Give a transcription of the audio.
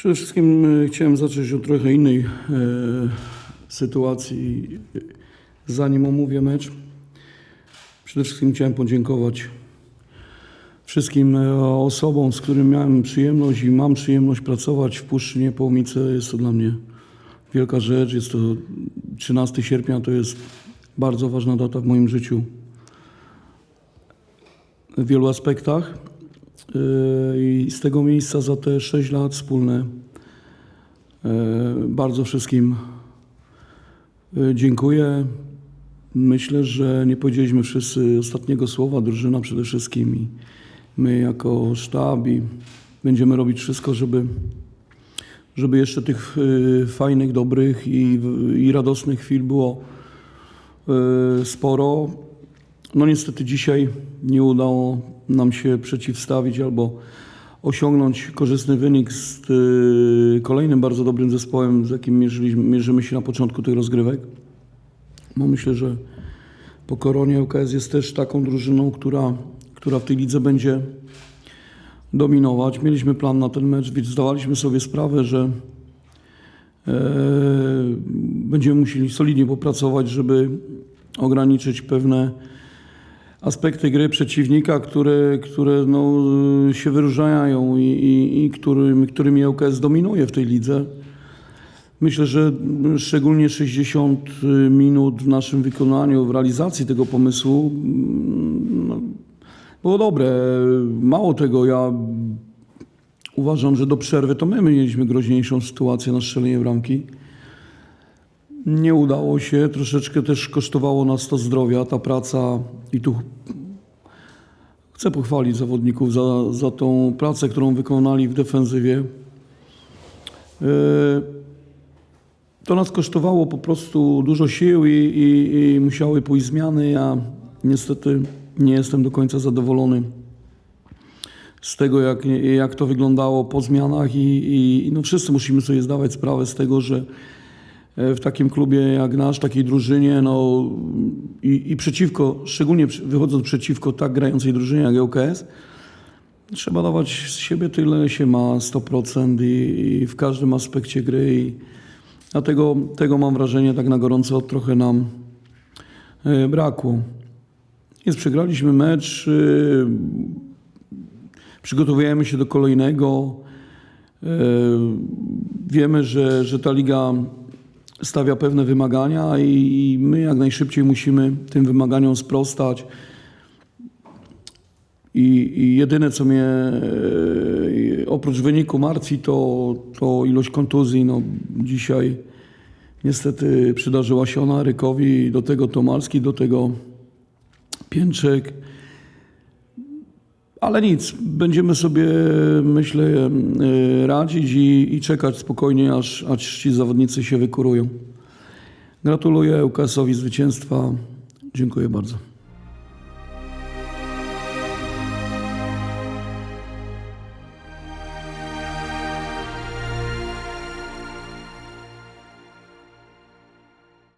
Przede wszystkim e, chciałem zacząć od trochę innej e, sytuacji, zanim omówię mecz. Przede wszystkim chciałem podziękować wszystkim e, osobom, z którymi miałem przyjemność i mam przyjemność pracować w Puszczy Niepołomice. Jest to dla mnie wielka rzecz. Jest to 13 sierpnia, to jest bardzo ważna data w moim życiu w wielu aspektach. Yy, I z tego miejsca za te 6 lat wspólne yy, bardzo wszystkim yy, dziękuję. Myślę, że nie powiedzieliśmy wszyscy ostatniego słowa, drużyna przede wszystkim i my jako sztab i będziemy robić wszystko, żeby, żeby jeszcze tych fajnych, dobrych i, i radosnych chwil było sporo. No niestety dzisiaj nie udało nam się przeciwstawić albo osiągnąć korzystny wynik z y, kolejnym bardzo dobrym zespołem, z jakim mierzymy się na początku tych rozgrywek. No myślę, że po koronie UKS jest też taką drużyną, która, która w tej lidze będzie dominować. Mieliśmy plan na ten mecz, więc zdawaliśmy sobie sprawę, że e, będziemy musieli solidnie popracować, żeby ograniczyć pewne aspekty gry przeciwnika, które, które no, się wyróżniają i, i, i którym, którymi ŁKS dominuje w tej lidze. Myślę, że szczególnie 60 minut w naszym wykonaniu, w realizacji tego pomysłu mm, no, było dobre. Mało tego, ja uważam, że do przerwy to my mieliśmy groźniejszą sytuację na strzelenie bramki. Nie udało się, troszeczkę też kosztowało nas to zdrowia, ta praca i tu chcę pochwalić zawodników za, za tą pracę, którą wykonali w defensywie. Yy, To nas kosztowało po prostu dużo sił i, i, i musiały pójść zmiany. Ja niestety nie jestem do końca zadowolony z tego, jak, jak to wyglądało po zmianach i, i no wszyscy musimy sobie zdawać sprawę z tego, że e, w takim klubie jak nasz, takiej drużynie, no i, i przeciwko, szczególnie wychodząc przeciwko tak grającej drużynie jak ŁKS, trzeba dawać z siebie tyle się ma 100% i, i w każdym aspekcie gry i dlatego tego mam wrażenie tak na gorąco trochę nam e, brakło. Więc przegraliśmy mecz, y, przygotowujemy się do kolejnego. E, Wiemy, że, że ta liga stawia pewne wymagania i my jak najszybciej musimy tym wymaganiom sprostać. I, i jedyne, co mnie e, oprócz wyniku martwi, to, to ilość kontuzji. No, dzisiaj niestety przydarzyła się ona Rykowi, do tego Tomalski, do tego Pięczek. Ale nic, będziemy sobie, myślę, e, radzić i, i czekać spokojnie, aż, aż ci zawodnicy się wykurują. Gratuluję UKS-owi zwycięstwa. Dziękuję bardzo.